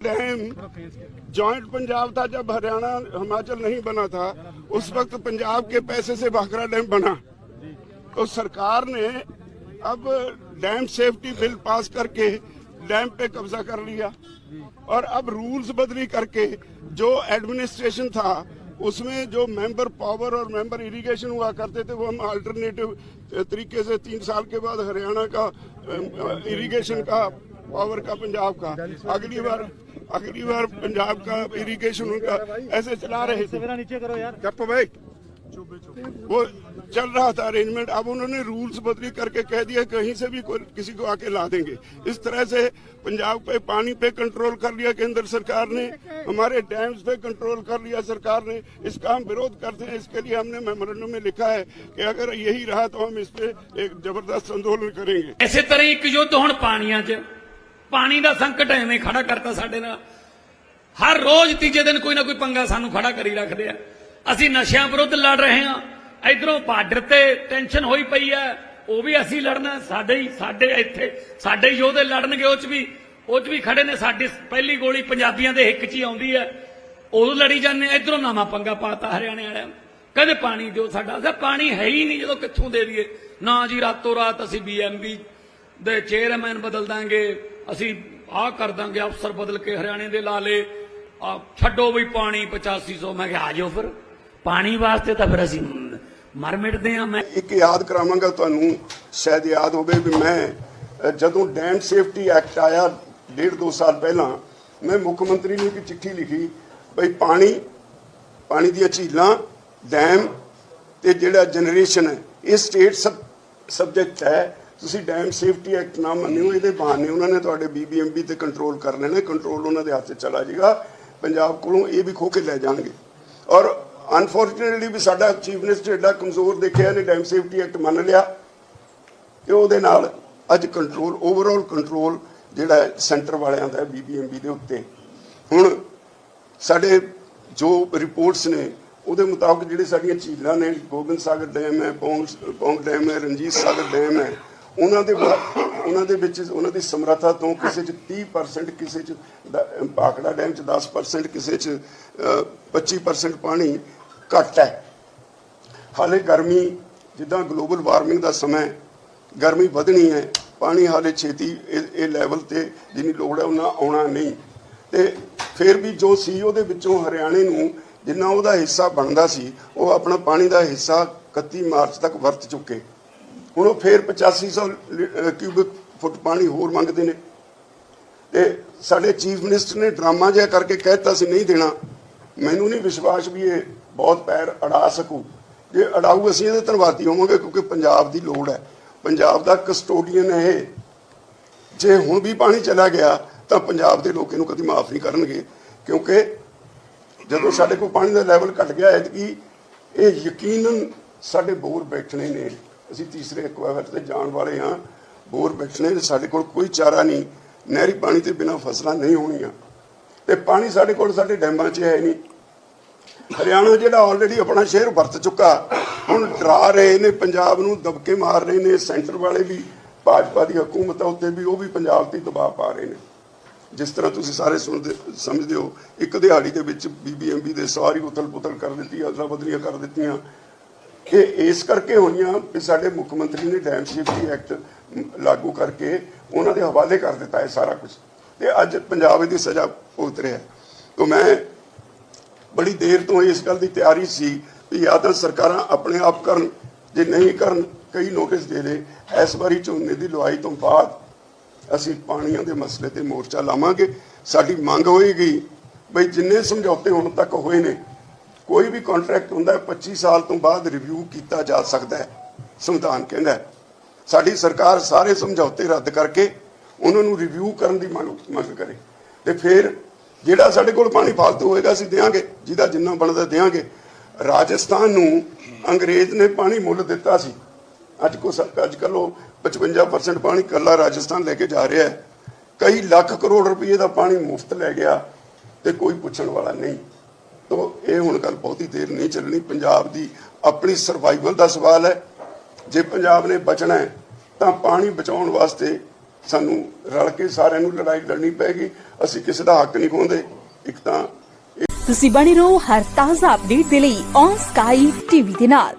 Dam joint Punjab था जब हरियाणा, हिमाचल नहीं बना था, उस वक्त पंजाब के पैसे से भाखड़ा डैम बना। तो सरकार ने अब डैम सेफ्टी बिल पास करके डैम पे कब्जा कर लिया। और अब रूल्स बदली करके जो एडमिनिस्ट्रेशन था, उसमें जो मेंबर पावर और मेंबर इरिगेशन हुआ करते थे, वो हम अल्टरनेटिव तरीके से तीन साल के बाद हरियाणा का इरिगेशन का पावर का पंजाब का। अगली बार आखिरी बार पंजाब का इरिगेशन उनका ऐसे चला रहे थे। नीचे करो यार। भाई। वो चल रहा था अरेंजमेंट अब उन्होंने रूल्स बदली करके कह दिया कहीं से भी कोई किसी को आके ला देंगे। इस तरह से पंजाब पे पानी पे कंट्रोल कर लिया केंद्र सरकार ने हमारे डैम्स पे कंट्रोल कर लिया सरकार ने। इसका हम विरोध करते हैं इसके लिए हमने मेमोरेंडम में लिखा है कि अगर यही रहा तो हम इस पे एक ज़बरदस्त आंदोलन करेंगे। ऐसे तरह एक युद्ध तो हम पानिया ਪਾਣੀ ਦਾ ਸੰਕਟ ਐਵੇਂ ਖੜਾ ਕਰਤਾ ਸਾਡੇ ਨਾਲ। ਹਰ ਰੋਜ਼ ਤੀਜੇ ਦਿਨ ਕੋਈ ਨਾ ਕੋਈ ਪੰਗਾ ਸਾਨੂੰ ਖੜਾ ਕਰੀ ਰੱਖਦੇ ਆ। ਅਸੀਂ ਨਸ਼ਿਆਂ ਵਿਰੁੱਧ ਲੜ ਰਹੇ ਹਾਂ। ਇਧਰੋਂ ਬਾਰਡਰ ਤੇ ਟੈਨਸ਼ਨ ਹੋਈ ਪਈ ਹੈ। ਉਹ ਵੀ ਅਸੀਂ ਲੜਨਾ ਸਾਡੇ ਹੀ ਸਾਡੇ ਇੱਥੇ ਸਾਡੇ ਹੀ ਯੋਧੇ ਲੜਨਗੇ, ਉਹ 'ਚ ਵੀ ਉਹ 'ਚ ਵੀ ਖੜੇ ਨੇ। ਸਾਡੀ ਪਹਿਲੀ ਗੋਲੀ ਪੰਜਾਬੀਆਂ ਦੇ ਹਿੱਕ 'ਚ ਹੀ ਆਉਂਦੀ ਹੈ। ਉਦੋਂ ਲੜੀ ਜਾਂਦੇ ਇਧਰੋਂ ਨਾਮਾ ਪੰਗਾ ਪਾਤਾ ਹਰਿਆਣੇ ਵਾਲਿਆਂ ਨੇ। ਕਹਿੰਦੇ ਪਾਣੀ ਦਿਓ ਸਾਡਾ। ਅਸਾਂ ਪਾਣੀ ਹੈ ਹੀ ਨਹੀਂ ਜਦੋਂ ਕਿੱਥੋਂ ਦੇ ਦਈਏ। ਨਾ ਜੀ, ਰਾਤੋਂ ਰਾਤ ਅਸੀਂ ਬੀਐਮਬੀ ਦੇ ਚੇਅਰਮੈਨ ਬਦਲ ਦਾਂਗੇ। ਅਸੀਂ ਆਹ ਕਰ ਦਾਂਗੇ ਅਫਸਰ ਬਦਲ ਕੇ ਹਰਿਆਣੇ ਦੇ ਲਾ ਲੇ ਆ ਛੱਡੋ ਵੀ ਪਾਣੀ 8500 ਮੈਂ ਕਿਹਾ, ਆ ਫਿਰ। ਪਾਣੀ ਵਾਸਤੇ ਤਾਂ ਫਿਰ ਅਸੀਂ ਮਰ ਮਿਟਦੇ ਆ ਮੈਂ ਇੱਕ ਯਾਦ ਕਰਾਵਾਂਗਾ ਤੁਹਾਨੂੰ। ਸ਼ਾਇਦ ਯਾਦ ਹੋਵੇ ਵੀ ਮੈਂ ਜਦੋਂ ਡੈਮ ਸੇਫਟੀ ਐਕਟ ਆਇਆ ਡੇਢ ਦੋ ਸਾਲ ਪਹਿਲਾਂ, ਮੈਂ ਮੁੱਖ ਮੰਤਰੀ ਨੂੰ ਇੱਕ ਚਿੱਠੀ ਲਿਖੀ ਬਈ ਪਾਣੀ ਪਾਣੀ ਦੀਆਂ ਝੀਲਾਂ, ਡੈਮ ਤੇ ਜਿਹੜਾ ਜਨਰੇਸ਼ਨ ਹੈ, ਇਹ ਸਟੇਟ ਸਬਜੈਕਟ ਹੈ। ਤੁਸੀਂ ਡੈਮ ਸੇਫਟੀ ਐਕਟ ਨਾ ਮੰਨਿਓ, ਇਹਦੇ ਬਹਾਨੇ ਉਹਨਾਂ ਨੇ ਤੁਹਾਡੇ ਬੀਬੀਐਮਬੀ ਤੇ ਕੰਟਰੋਲ ਕਰ ਲੈਣਾ ਕੰਟਰੋਲ ਉਹਨਾਂ ਦੇ ਹੱਥ 'ਚ ਚਲਾ ਜਾਏਗਾ, ਪੰਜਾਬ ਕੋਲੋਂ ਇਹ ਵੀ ਖੋ ਕੇ ਲੈ ਜਾਣਗੇ। ਔਰ ਅਨਫੋਰਚੂਨੇਟਲੀ ਵੀ ਸਾਡਾ ਚੀਫ ਮਿਨਿਸਟਰ ਏਡਾ ਕਮਜ਼ੋਰ ਦੇਖਿਆ ਨੇ ਡੈਮ ਸੇਫਟੀ ਐਕਟ ਮੰਨ ਲਿਆ, ਤੇ ਉਹਦੇ ਨਾਲ ਅੱਜ ਕੰਟਰੋਲ ਓਵਰਆਲ ਕੰਟਰੋਲ ਜਿਹੜਾ ਸੈਂਟਰ ਵਾਲਿਆਂ ਦਾ ਬੀਬੀਐਮਬੀ ਦੇ ਉੱਤੇ। ਹੁਣ ਸਾਡੇ ਜੋ ਰਿਪੋਰਟਸ ਨੇ, ਉਹਦੇ ਮੁਤਾਬਕ ਜਿਹੜੇ ਸਾਡੀਆਂ ਝੀਲਾਂ ਨੇ, ਗੋਬਿੰਦ ਸਾਗਰ ਡੈਮ ਹੈ, ਪੌਂਗ ਪੌਂਗ ਡੈਮ ਹੈ, ਰਣਜੀਤ ਸਾਗਰ ਡੈਮ ਹੈ ਉਹਨਾਂ ਦੇ ਬਾ- ਉਹਨਾਂ ਦੇ ਵਿੱਚ ਉਹਨਾਂ ਦੀ ਸਮਰੱਥਾ ਤੋਂ ਕਿਸੇ ਚ 30% ਕਿਸੇ ਚ ਦ- ਭਾਖੜਾ ਡੈਮ ਚ 10% ਕਿਸੇ ਚ ਅ, 25% ਪਾਣੀ ਘੱਟ ਹੈ। ਹਾਲੇ ਗਰਮੀ ਜਿੱਦਾਂ ਗਲੋਬਲ ਵਾਰਮਿੰਗ ਦਾ ਸਮਾਂ ਗਰਮੀ ਵਧਣੀ ਹੈ ਪਾਣੀ ਹਾਲੇ ਛੇਤੀ ਇਹ ਇਹ ਲੈਵਲ ਤੇ ਜਿੰਨੀ ਲੋੜ ਹੈ ਉਹਨਾਂ ਆਉਣਾ ਨਹੀਂ। ਤੇ ਫਿਰ ਵੀ ਜੋ ਸੀ ਉਹਦੇ ਵਿੱਚੋਂ ਹਰਿਆਣੇ ਨੂੰ ਜਿੰਨਾ ਉਹਦਾ ਹਿੱਸਾ ਬਣਦਾ ਸੀ ਉਹ ਆਪਣਾ ਪਾਣੀ ਦਾ ਹਿੱਸਾ 31 ਮਾਰਚ ਤੱਕ ਵਰਤ ਚੁੱਕੇ। ਹੁਣ ਉਹ ਫਿਰ 8500 ਲੀ- ਅਹ ਕਿਊਬਿਕ ਫੁੱਟ ਪਾਣੀ ਹੋਰ ਮੰਗਦੇ ਨੇ। ਤੇ ਸਾਡੇ ਚੀਫ ਮਿਨਿਸਟਰ ਨੇ ਡਰਾਮਾ ਜਿਹਾ ਕਰਕੇ ਕਹਿਤਾ ਸੀ, ਨਹੀਂ ਦੇਣਾ। ਮੈਨੂੰ ਨਹੀਂ ਵਿਸ਼ਵਾਸ ਵੀ ਇਹ ਬਹੁਤ ਪੈਰ ਅੜਾ ਸਕੂ। ਜੇ ਅੜਾਊ ਅਸੀਂ ਇਹਦੇ ਧੰਨਵਾਦੀ ਹੋਵਾਂਗੇ, ਕਿਉਂਕਿ ਪੰਜਾਬ ਦੀ ਲੋੜ ਹੈ। ਪੰਜਾਬ ਦਾ ਕਸਟੋਡੀਅਨ ਹੈ ਇਹ। ਜੇ ਹੁਣ ਵੀ ਪਾਣੀ ਚਲਾ ਗਿਆ, ਤਾਂ ਪੰਜਾਬ ਦੇ ਲੋਕ ਇਹਨੂੰ ਕਦੀ ਮਾਫ ਨਹੀਂ ਕਰਨਗੇ। ਕਿਉਂਕਿ ਜਦੋਂ ਸਾਡੇ ਕੋਲ ਪਾਣੀ ਦਾ ਲੈਵਲ ਘਟ ਗਿਆ ਹੈ ਕਿ ਇਹ ਯਕੀਨਨ ਸਾਡੇ ਬੋਰ ਬੈਠਣੇ ਨੇ। ਅਸੀਂ ਤੀਸਰੇ ਐਕਵਾਫਰ ਤੇ ਜਾਣ ਵਾਲੇ ਹਾਂ। ਬੋਰ ਬੈਠਣੇ ਸਾਡੇ ਕੋਲ ਕੋਈ ਚਾਰਾ ਨਹੀਂ। ਨਹਿਰੀ ਪਾਣੀ ਤੇ ਬਿਨਾਂ ਫਸਲਾਂ ਨਹੀਂ ਹੋਣੀਆਂ। ਤੇ ਪਾਣੀ ਸਾਡੇ ਕੋਲ ਸਾਡੇ ਡੈਮਾਂ 'ਚ ਹੈ ਨਹੀਂ। ਹਰਿਆਣਾ ਜਿਹੜਾ ਆਲਰੇਡੀ ਆਪਣਾ ਸ਼ਹਿਰ ਵਰਤ ਚੁੱਕਾ, ਹੁਣ ਡਰਾ ਰਹੇ ਨੇ, ਪੰਜਾਬ ਨੂੰ ਦਬਕੇ ਮਾਰ ਰਹੇ ਨੇ। ਸੈਂਟਰ ਵਾਲੇ ਵੀ, ਭਾਜਪਾ ਦੀ ਹਕੂਮਤ ਆ ਉੱਤੇ ਵੀ, ਉਹ ਵੀ ਪੰਜਾਬ ਤੇ ਦਬਾਅ ਪਾ ਰਹੇ ਨੇ। ਜਿਸ ਤਰ੍ਹਾਂ ਤੁਸੀਂ ਸਾਰੇ ਸੁਣਦੇ, ਸਮਝਦੇ ਹੋ, ਇੱਕ ਦਿਹਾੜੀ ਦੇ ਵਿੱਚ ਬੀਬੀਐਮਬੀ ਦੇ ਸਾਰੀ ਉਥਲ ਪੁਥਲ ਕਰ ਦਿੱਤੀ ਅਦਲਾ ਬਦਲੀਆਂ ਕਰ ਦਿੱਤੀਆਂ। ਕਿ ਇਸ ਕਰਕੇ ਹੋਈਆਂ ਕਿ ਸਾਡੇ ਮੁੱਖ ਮੰਤਰੀ ਨੇ ਡੈਮ ਸੇਫਟੀ ਐਕਟ ਲਾਗੂ ਕਰਕੇ ਉਹਨਾਂ ਦੇ ਹਵਾਲੇ ਕਰ ਦਿੱਤਾ ਹੈ ਸਾਰਾ ਕੁਝ ਤੇ ਅੱਜ ਪੰਜਾਬ ਦੀ ਸਜ਼ਾ ਭੁਗਤ ਰਿਹਾ ਤੋਂ ਮੈਂ ਬੜੀ ਦੇਰ ਤੋਂ ਇਸ ਗੱਲ ਦੀ ਤਿਆਰੀ ਸੀ ਵੀ ਜਾਂ ਤਾਂ ਸਰਕਾਰਾਂ ਆਪਣੇ ਆਪ ਕਰਨ, ਜੇ ਨਹੀਂ ਕਰਨ, ਕਈ ਨੋਟਿਸ ਦੇ ਦੇ। ਇਸ ਵਾਰੀ ਝੋਨੇ ਦੀ ਲੁਆਈ ਤੋਂ ਬਾਅਦ ਅਸੀਂ ਪਾਣੀਆਂ ਦੇ ਮਸਲੇ ਤੇ ਮੋਰਚਾ ਲਾਵਾਂਗੇ। ਸਾਡੀ ਮੰਗ ਹੋਏਗੀ ਬਈ ਜਿੰਨੇ ਸਮਝੌਤੇ ਹੁਣ ਤੱਕ ਹੋਏ ਨੇ ਕੋਈ ਵੀ ਕੰਟਰੈਕਟ ਹੁੰਦਾ ਹੈ 25 ਸਾਲ ਤੋਂ ਬਾਅਦ ਰਿਵਿਊ ਕੀਤਾ ਜਾ ਸਕਦਾ ਹੈ, ਸੰਵਿਧਾਨ ਕਹਿੰਦਾ ਸਾਡੀ ਸਰਕਾਰ ਸਾਰੇ ਸਮਝੌਤੇ ਰੱਦ ਕਰਕੇ ਉਹਨਾਂ ਨੂੰ ਰਿਵਿਊ ਕਰਨ ਦੀ ਮੰਗ ਮੰਗ ਕਰੇ। ਤੇ ਫਿਰ ਜਿਹੜਾ ਸਾਡੇ ਕੋਲ ਪਾਣੀ ਫਾਲਤੂ ਹੋਏਗਾ, ਅਸੀਂ ਦੇਵਾਂਗੇ, ਜਿਹਦਾ ਜਿੰਨਾ ਬਣਦਾ ਦੇਵਾਂਗੇ। ਰਾਜਸਥਾਨ ਨੂੰ ਅੰਗਰੇਜ਼ ਨੇ ਪਾਣੀ ਮੁੱਲ ਦਿੱਤਾ ਸੀ। ਅੱਜ ਕੋ ਅੱਜ ਕੱਲ੍ਹ ਉਹ 55% ਪਾਣੀ ਕੱਲਾ ਰਾਜਸਥਾਨ ਲੈ ਕੇ ਜਾ ਰਿਹਾ ਹੈ। ਕਈ ਲੱਖ ਕਰੋੜ ਰੁਪਏ ਦਾ ਪਾਣੀ ਮੁਫਤ ਲੈ ਗਿਆ ਤੇ ਕੋਈ ਪੁੱਛਣ ਵਾਲਾ ਨਹੀਂ। ਤੋ ਇਹ ਹੁਣ ਗੱਲ ਬਹੁਤੀ ਦੇਰ ਨਹੀਂ ਚੱਲਣੀ। ਪੰਜਾਬ ਦੀ ਆਪਣੀ ਸਰਵਾਈਵਲ ਦਾ ਸਵਾਲ ਹੈ। ਜੇ ਪੰਜਾਬ ਨੇ ਬਚਣਾ ਹੈ, ਤਾਂ ਪਾਣੀ ਬਚਾਉਣ ਵਾਸਤੇ ਸਾਨੂੰ ਰਲ ਕੇ ਸਾਰਿਆਂ ਨੂੰ ਲੜਾਈ ਲੜਨੀ ਪੈਗੀ ਅਸੀਂ ਕਿਸੇ ਦਾ ਹੱਕ ਨਹੀਂ ਖੋਹਦੇ। ਇੱਕ ਤਾਂ ਤੁਸੀਂ ਬਣੇ ਰਹੋ ਹਰ ਤਾਜ਼ਾ ਅਪਡੇਟ ਦੇ ਲਈ ਔਨ ਸਕਾਈ ਟੀਵੀ ਦੇ ਨਾਲ।